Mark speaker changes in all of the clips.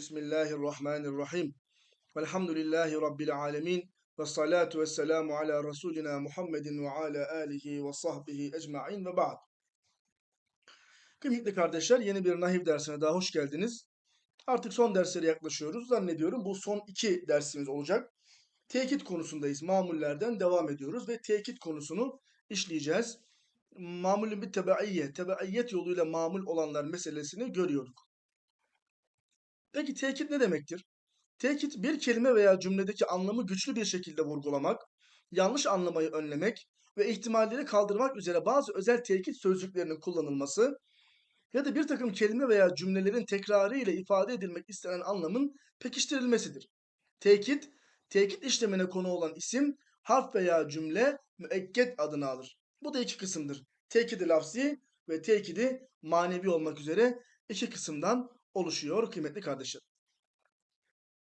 Speaker 1: Bismillahirrahmanirrahim. Velhamdülillahi Rabbil alemin. Ve salatu ve selamu ala Resulina Muhammedin ve ala alihi ve sahbihi ecma'in ve ba'd. Kıymetli kardeşler yeni bir nahiv dersine daha hoş geldiniz. Artık son derslere yaklaşıyoruz. Zannediyorum bu son iki dersimiz olacak. Tekit konusundayız. Mamullerden devam ediyoruz ve tekit konusunu işleyeceğiz. Mamulün bir tebaiyye, tebaiyet yoluyla mamul olanlar meselesini görüyorduk. Peki tekit ne demektir? Tekit bir kelime veya cümledeki anlamı güçlü bir şekilde vurgulamak, yanlış anlamayı önlemek ve ihtimalleri kaldırmak üzere bazı özel tekit sözcüklerinin kullanılması ya da bir takım kelime veya cümlelerin tekrarı ile ifade edilmek istenen anlamın pekiştirilmesidir. Tekit, tekit işlemine konu olan isim, harf veya cümle müekket adını alır. Bu da iki kısımdır. Tekidi lafzi ve tekidi manevi olmak üzere iki kısımdan oluşuyor kıymetli kardeşler.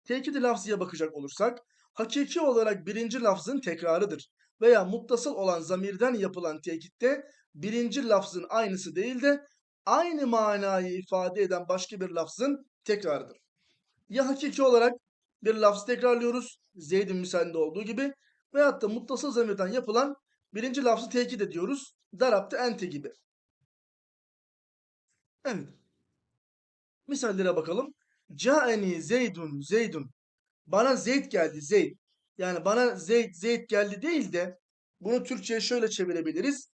Speaker 1: Tekidi lafziye bakacak olursak, hakiki olarak birinci lafzın tekrarıdır. Veya muttasıl olan zamirden yapılan tekitte birinci lafzın aynısı değil de aynı manayı ifade eden başka bir lafzın tekrarıdır. Ya hakiki olarak bir lafzı tekrarlıyoruz, Zeyd'in misalinde olduğu gibi veyahut da muttasıl zamirden yapılan birinci lafzı tekit ediyoruz, daraptı ente gibi. Evet. Misallere bakalım. Caeni Zeydun Zeydun. Bana Zeyd geldi Zeyd. Yani bana Zeyd Zeyd geldi değil de bunu Türkçe'ye şöyle çevirebiliriz.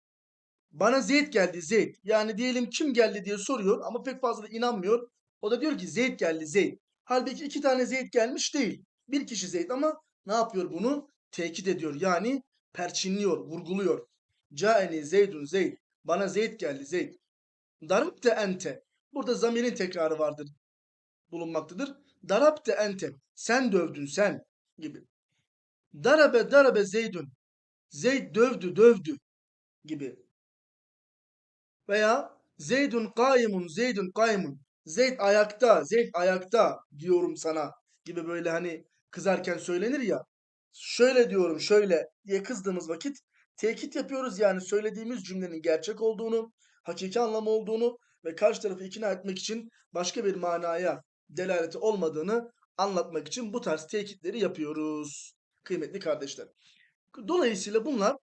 Speaker 1: Bana Zeyd geldi Zeyd. Yani diyelim kim geldi diye soruyor ama pek fazla da inanmıyor. O da diyor ki Zeyd geldi Zeyd. Halbuki iki tane Zeyd gelmiş değil. Bir kişi Zeyd ama ne yapıyor bunu? Tekit ediyor. Yani perçinliyor, vurguluyor. Caeni Zeydun Zeyd. Bana Zeyd geldi Zeyd. Darabte ente. Burada zamirin tekrarı vardır. Bulunmaktadır. Darabte ente. Sen dövdün sen gibi. Darabe darabe Zeydun. Zeyd dövdü dövdü gibi. Veya Zeydun kaimun Zeydun kaimun. Zeyd ayakta, Zeyd ayakta diyorum sana gibi böyle hani kızarken söylenir ya. Şöyle diyorum şöyle diye kızdığımız vakit tekit yapıyoruz yani söylediğimiz cümlenin gerçek olduğunu, hakiki anlamı olduğunu ve karşı tarafı ikna etmek için başka bir manaya delaleti olmadığını anlatmak için bu tarz tekitleri yapıyoruz kıymetli kardeşler. Dolayısıyla bunlar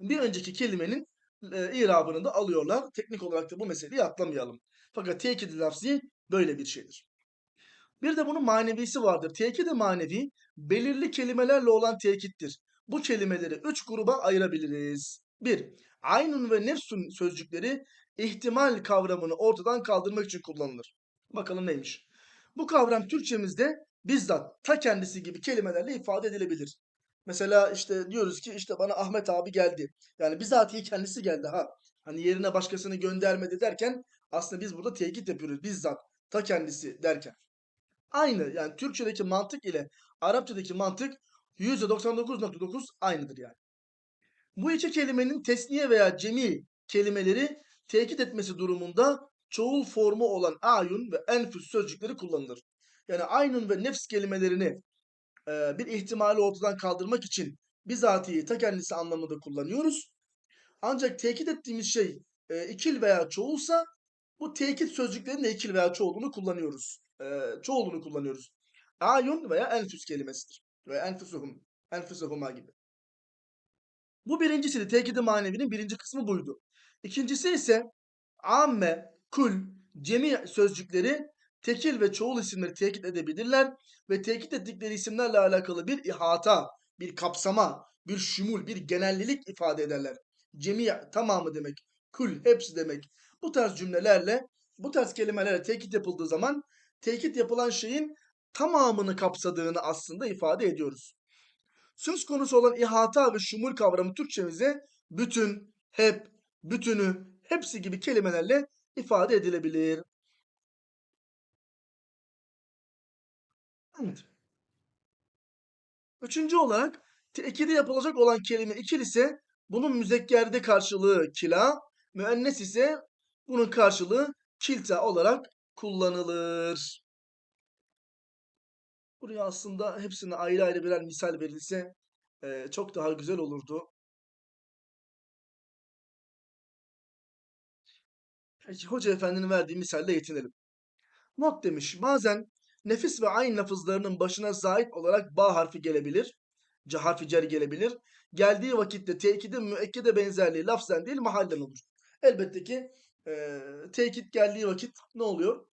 Speaker 1: bir önceki kelimenin e, irabını da alıyorlar. Teknik olarak da bu meseleyi atlamayalım. Fakat tekid-i lafzi böyle bir şeydir. Bir de bunun manevisi vardır. Tekid-i manevi belirli kelimelerle olan tekittir. Bu kelimeleri üç gruba ayırabiliriz. Bir, aynun ve nefsun sözcükleri ihtimal kavramını ortadan kaldırmak için kullanılır. Bakalım neymiş? Bu kavram Türkçemizde bizzat ta kendisi gibi kelimelerle ifade edilebilir. Mesela işte diyoruz ki işte bana Ahmet abi geldi. Yani bizatihi kendisi geldi ha. Hani yerine başkasını göndermedi derken aslında biz burada tekit yapıyoruz bizzat ta kendisi derken. Aynı yani Türkçedeki mantık ile Arapçadaki mantık %99.9 aynıdır yani. Bu iki kelimenin tesniye veya cemi kelimeleri tekit etmesi durumunda çoğul formu olan ayun ve enfüs sözcükleri kullanılır. Yani aynun ve nefs kelimelerini e, bir ihtimali ortadan kaldırmak için bizatihi ta kendisi anlamında kullanıyoruz. Ancak tekit ettiğimiz şey e, ikil veya çoğulsa bu tekit sözcüklerin de ikil veya çoğulunu kullanıyoruz. E, çoğulunu kullanıyoruz. Ayun veya enfüs kelimesidir. Ve enfüsuhum, enfüsuhuma gibi. Bu birincisi tekid-i manevinin birinci kısmı buydu. İkincisi ise amme, kul, cemi sözcükleri tekil ve çoğul isimleri tekit edebilirler ve tekit ettikleri isimlerle alakalı bir ihata, bir kapsama, bir şumul, bir genellilik ifade ederler. Cemi tamamı demek, kul hepsi demek. Bu tarz cümlelerle, bu tarz kelimelerle tekit yapıldığı zaman tekit yapılan şeyin tamamını kapsadığını aslında ifade ediyoruz. Söz konusu olan ihata ve şumul kavramı Türkçemize bütün, hep, bütünü, hepsi gibi kelimelerle ifade edilebilir. Evet. Üçüncü olarak tekide yapılacak olan kelime ikil ise bunun müzekkerde karşılığı kila, müennes ise bunun karşılığı kilta olarak kullanılır. Buraya aslında hepsine ayrı ayrı birer misal verilse e, çok daha güzel olurdu. Peki Hoca Efendi'nin verdiği misalle yetinelim. Not demiş. Bazen nefis ve ayn lafızlarının başına zait olarak ba harfi gelebilir. C harfi cer gelebilir. Geldiği vakitte tekidin müekkede benzerliği lafzen değil mahallen olur. Elbette ki e, tekit geldiği vakit ne oluyor?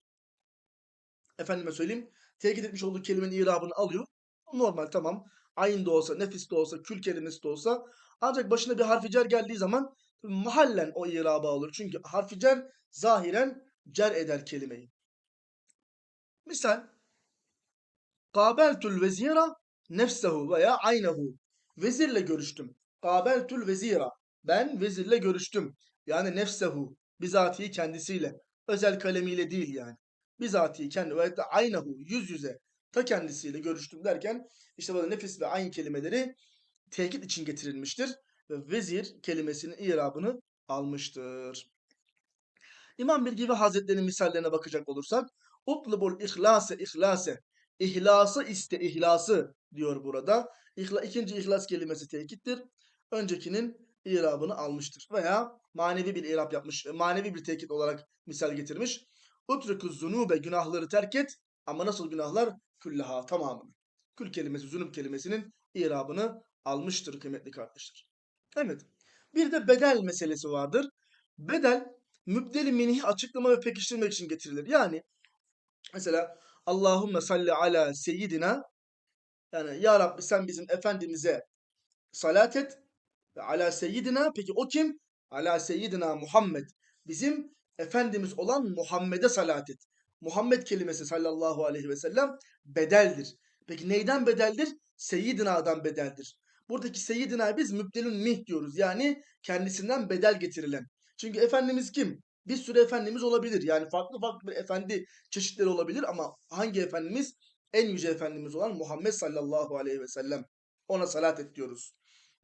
Speaker 1: Efendime söyleyeyim. Tekit etmiş olduğu kelimenin irabını alıyor. Normal tamam. Ayn da olsa, nefis de olsa, kül kelimesi de olsa. Ancak başına bir harfi cer geldiği zaman mahallen o irabı alır. Çünkü harfi cer zahiren cer eder kelimeyi. Misal Kabeltul vezira nefsehu veya aynehu. Vezirle görüştüm. Kabeltul vezira. Ben vezirle görüştüm. Yani nefsehu. Bizatihi kendisiyle. Özel kalemiyle değil yani. Bizatihi kendi ve aynehu. Yüz yüze. Ta kendisiyle görüştüm derken işte burada nefis ve ayn kelimeleri tekit için getirilmiştir. Ve vezir kelimesinin irabını almıştır. İmam Bilgivi Hazretleri'nin misallerine bakacak olursak utlubul ihlase ihlase İhlası iste ihlası diyor burada. İhla, ikinci ihlas kelimesi tekittir. Öncekinin irabını almıştır. Veya manevi bir irab yapmış, manevi bir tekit olarak misal getirmiş. Utrukuz zunube günahları terk et ama nasıl günahlar? Küllaha tamamını. Kül kelimesi, zunub kelimesinin irabını almıştır kıymetli kardeşler. Evet. Bir de bedel meselesi vardır. Bedel mübdeli minih açıklama ve pekiştirmek için getirilir. Yani mesela Allahümme salli ala seyyidina yani ya Rabbi sen bizim efendimize salat et ve ala seyyidina peki o kim? Ala seyyidina Muhammed. Bizim efendimiz olan Muhammed'e salat et. Muhammed kelimesi sallallahu aleyhi ve sellem bedeldir. Peki neyden bedeldir? Seyyidina'dan bedeldir. Buradaki seyyidina biz mübdelün mih diyoruz. Yani kendisinden bedel getirilen. Çünkü Efendimiz kim? Bir sürü efendimiz olabilir. Yani farklı farklı bir efendi çeşitleri olabilir ama hangi efendimiz? En yüce efendimiz olan Muhammed sallallahu aleyhi ve sellem. Ona salat et diyoruz.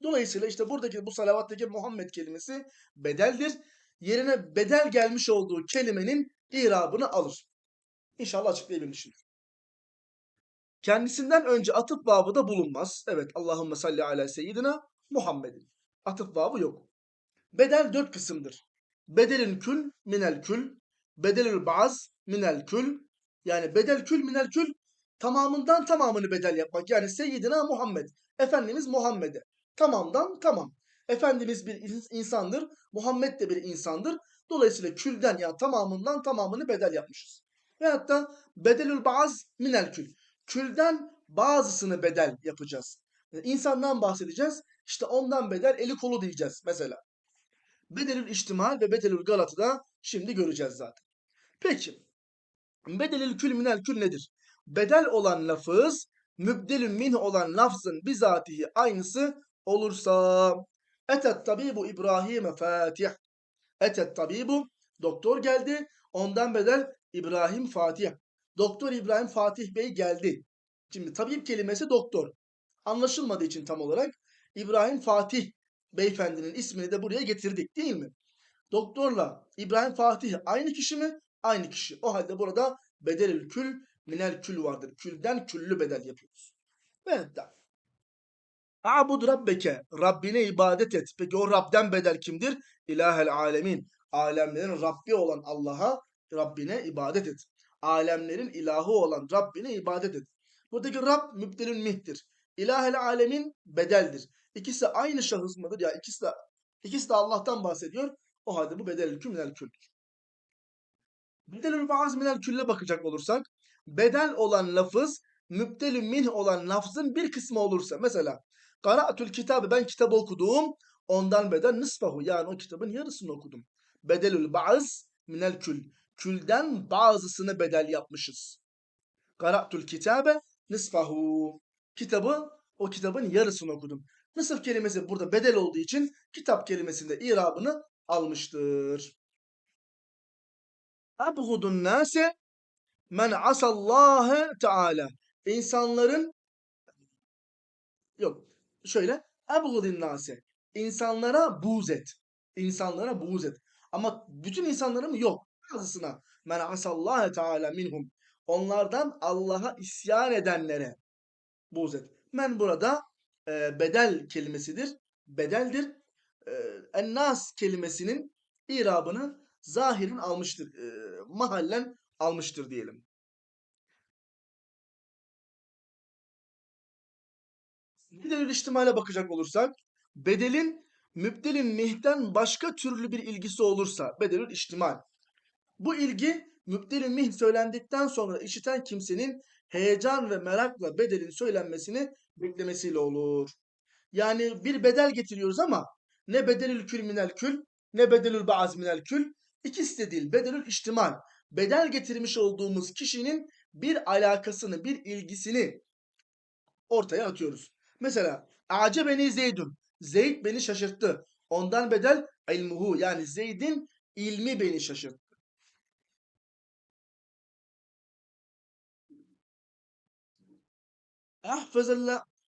Speaker 1: Dolayısıyla işte buradaki bu salavattaki Muhammed kelimesi bedeldir. Yerine bedel gelmiş olduğu kelimenin irabını alır. İnşallah açıklayabilmişimdir. Kendisinden önce atıf babı da bulunmaz. Evet Allahümme salli ala seyyidina Muhammedin. Atıf babı yok. Bedel dört kısımdır. Bedelin kül minel kül. Bedelül baz minel kül. Yani bedel kül minel kül tamamından tamamını bedel yapmak. Yani Seyyidina Muhammed. Efendimiz Muhammed'e. Tamamdan tamam. Efendimiz bir insandır. Muhammed de bir insandır. Dolayısıyla külden yani tamamından tamamını bedel yapmışız. Ve hatta bedelül baz minel kül. Külden bazısını bedel yapacağız. Yani insandan bahsedeceğiz. İşte ondan bedel eli kolu diyeceğiz mesela. Bedelül içtimal ve bedelül galatı da şimdi göreceğiz zaten. Peki. Bedelül kül minel kül nedir? Bedel olan lafız mübdelün min olan lafzın bizatihi aynısı olursa etet tabibu İbrahim'e fatih etet tabibu doktor geldi ondan bedel İbrahim Fatih. Doktor İbrahim Fatih Bey geldi. Şimdi tabip kelimesi doktor. Anlaşılmadığı için tam olarak İbrahim Fatih beyefendinin ismini de buraya getirdik değil mi? Doktorla İbrahim Fatih aynı kişi mi? Aynı kişi. O halde burada bedelül kül minel kül vardır. Külden küllü bedel yapıyoruz. Evet da. Abud rabbeke. Rabbine ibadet et. Peki o Rab'den bedel kimdir? İlahel alemin. Alemlerin Rabbi olan Allah'a Rabbine ibadet et. Alemlerin ilahı olan Rabbine ibadet et. Buradaki Rab mübdelün mihtir. İlahel alemin bedeldir. İkisi aynı şahıs mıdır? Ya ikisi de ikisi de Allah'tan bahsediyor. O halde bu bedelül kül minel küldür. Bedelül bazı minel külle bakacak olursak bedel olan lafız mübdelü minh olan lafzın bir kısmı olursa mesela Qara'tul kitabı ben kitabı okudum. Ondan bedel nısfahu yani o kitabın yarısını okudum. Bedelül ba'z minel kül. Külden bazısını bedel yapmışız. Qara'tul kitabe nısfahu. Kitabı o kitabın yarısını okudum. Nısf kelimesi burada bedel olduğu için kitap kelimesinde irabını almıştır. Abgudun nase men asallâhe teâlâ. İnsanların yok şöyle abgudun nase. İnsanlara buğz et. İnsanlara buğz et. Ama bütün insanlara mı? Yok. Bazısına. Men asallâhe teâlâ minhum. Onlardan Allah'a isyan edenlere buğz et. Men burada e, bedel kelimesidir. Bedeldir. E, ennas kelimesinin irabını zahirin almıştır. E, mahallen almıştır diyelim. Bedelül ihtimale bakacak olursak bedelin mübdelin mihten başka türlü bir ilgisi olursa bedelül ihtimal. Bu ilgi mübdelin mih söylendikten sonra işiten kimsenin heyecan ve merakla bedelin söylenmesini beklemesiyle olur. Yani bir bedel getiriyoruz ama ne bedelül kül minel kül ne bedelül ba'az minel kül ikisi de değil bedelül ihtimal. Bedel getirmiş olduğumuz kişinin bir alakasını, bir ilgisini ortaya atıyoruz. Mesela acebeni Zeydun. Zeyd beni şaşırttı. Ondan bedel ilmuhu yani Zeyd'in ilmi beni şaşırttı.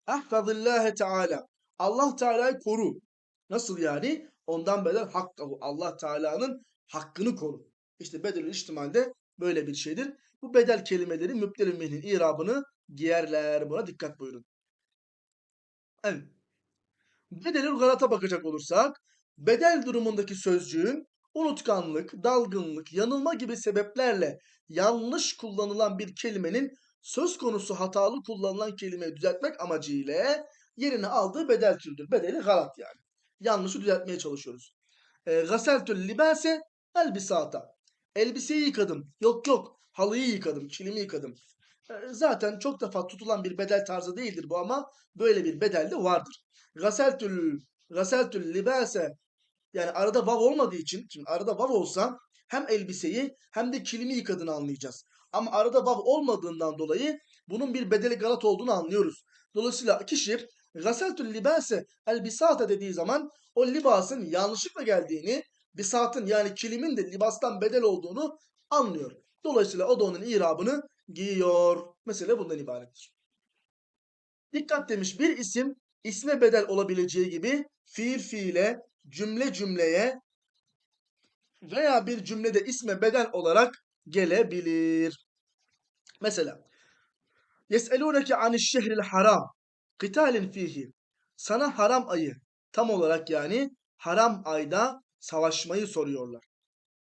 Speaker 1: Ahfazillâhe Teala. Allah Teala'yı koru. Nasıl yani? Ondan bedel hakkahu. Allah Teala'nın hakkını koru. İşte bedelül ihtimalde böyle bir şeydir. Bu bedel kelimeleri mihnin irabını giyerler. Buna dikkat buyurun. Evet. Bedelül galata bakacak olursak, bedel durumundaki sözcüğün unutkanlık, dalgınlık, yanılma gibi sebeplerle yanlış kullanılan bir kelimenin söz konusu hatalı kullanılan kelimeyi düzeltmek amacıyla yerine aldığı bedel türüdür. Bedeli galat yani. Yanlışı düzeltmeye çalışıyoruz. E, Gaseltül libase elbisata. Elbiseyi yıkadım. Yok yok. Halıyı yıkadım. Kilimi yıkadım. E, zaten çok defa tutulan bir bedel tarzı değildir bu ama böyle bir bedel de vardır. Gaseltül gaseltül libase yani arada vav olmadığı için şimdi arada vav olsa hem elbiseyi hem de kilimi yıkadığını anlayacağız. Ama arada vav olmadığından dolayı bunun bir bedeli galat olduğunu anlıyoruz. Dolayısıyla kişi gaseltül libase elbisata dediği zaman o libasın yanlışlıkla geldiğini, bisatın yani kilimin de libastan bedel olduğunu anlıyor. Dolayısıyla o da onun irabını giyiyor. Mesele bundan ibarettir. Dikkat demiş bir isim isme bedel olabileceği gibi fiil fiile, cümle cümleye veya bir cümlede isme bedel olarak gelebilir. Mesela Yes'elûneke aniş şehril haram kıtalin fihi sana haram ayı tam olarak yani haram ayda savaşmayı soruyorlar.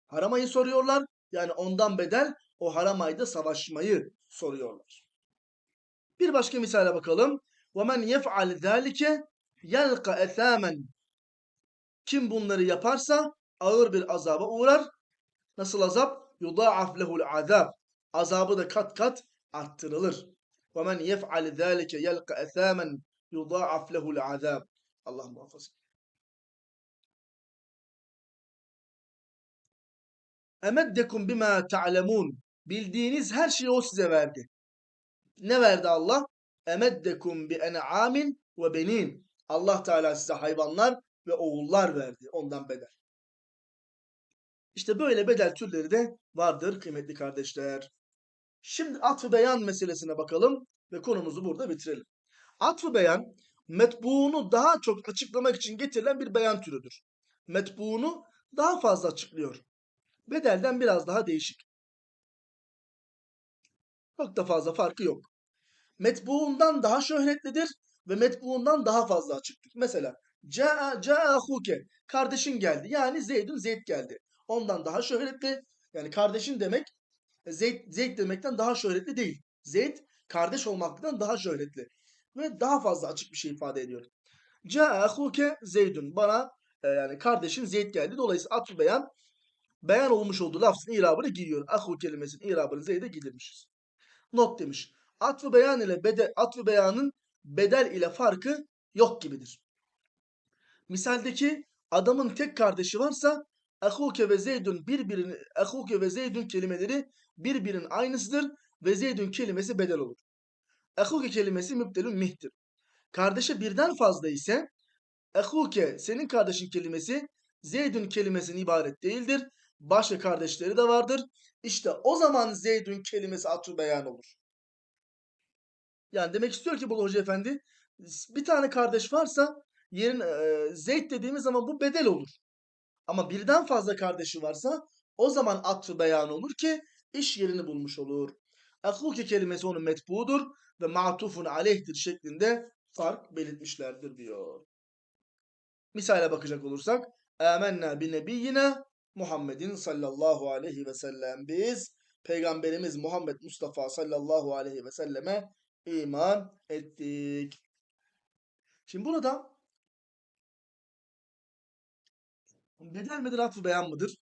Speaker 1: Haram ayı soruyorlar yani ondan bedel o haram ayda savaşmayı soruyorlar. Bir başka misale bakalım. وَمَنْ يَفْعَلْ ذَٰلِكَ يَلْقَ اَثَامًا Kim bunları yaparsa ağır bir azaba uğrar. Nasıl azap? يُضَاعَفْ لَهُ الْعَذَابِ Azabı da kat kat arttırılır. وَمَنْ يَفْعَلْ ذَٰلِكَ يَلْقَ اَثَامًا يُضَاعَفْ لَهُ الْعَذَابِ Allah muhafaza. Emeddekum bima ta'lemun. Bildiğiniz her şeyi o size verdi. Ne verdi Allah? Emeddekum bi en'amin ve benin. Allah Teala size hayvanlar ve oğullar verdi. Ondan bedel. İşte böyle bedel türleri de vardır kıymetli kardeşler. Şimdi atfı beyan meselesine bakalım ve konumuzu burada bitirelim. Atfı beyan metbuunu daha çok açıklamak için getirilen bir beyan türüdür. Metbuunu daha fazla açıklıyor. Bedelden biraz daha değişik. Çok da fazla farkı yok. Metbuundan daha şöhretlidir ve metbuundan daha fazla açıktır. Mesela Ca'a ca'a huke kardeşin geldi. Yani Zeyd'ün Zeyd geldi. Ondan daha şöhretli. Yani kardeşin demek Zeyd, Zeyd demekten daha şöhretli değil. Zeyd kardeş olmaktan daha şöhretli. Ve daha fazla açık bir şey ifade ediyor. Ca'a huke Zeydun. Bana e, yani kardeşin Zeyd geldi. Dolayısıyla atfı beyan beyan olmuş olduğu lafzın irabını giyiyor. Ahu kelimesinin irabını Zeyd'e giydirmişiz. Not demiş. Atfı beyan ile bedel, atfı beyanın bedel ile farkı yok gibidir. Misaldeki adamın tek kardeşi varsa Ahuke ve Zeydun birbirini Ahuke ve Zeydun kelimeleri birbirinin aynısıdır ve Zeydun kelimesi bedel olur. Ahuke kelimesi mübdelün mihtir. Kardeşi birden fazla ise Ahuke senin kardeşin kelimesi Zeydun kelimesinin ibaret değildir. Başka kardeşleri de vardır. İşte o zaman Zeydun kelimesi atfı beyan olur. Yani demek istiyor ki bu hoca efendi bir tane kardeş varsa yerin e, Zeyd dediğimiz zaman bu bedel olur. Ama birden fazla kardeşi varsa o zaman atfı beyan olur ki iş yerini bulmuş olur. Ahuke kelimesi onun metbudur ve ma'tufun aleyhtir şeklinde fark belirtmişlerdir diyor. Misale bakacak olursak Âmennâ bi nebiyyine Muhammedin sallallahu aleyhi ve sellem. Biz Peygamberimiz Muhammed Mustafa sallallahu aleyhi ve selleme iman ettik. Şimdi burada bedel midir, atfı beyan mıdır?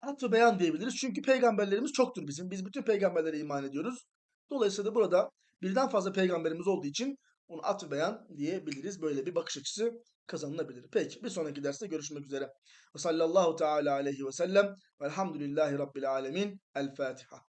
Speaker 1: Atfı beyan diyebiliriz. Çünkü peygamberlerimiz çoktur bizim. Biz bütün peygamberlere iman ediyoruz. Dolayısıyla da burada birden fazla peygamberimiz olduğu için onu atfı beyan diyebiliriz. Böyle bir bakış açısı kazanılabilir. Peki bir sonraki derste görüşmek üzere. Ve sallallahu teala aleyhi ve sellem velhamdülillahi rabbil alemin. El Fatiha.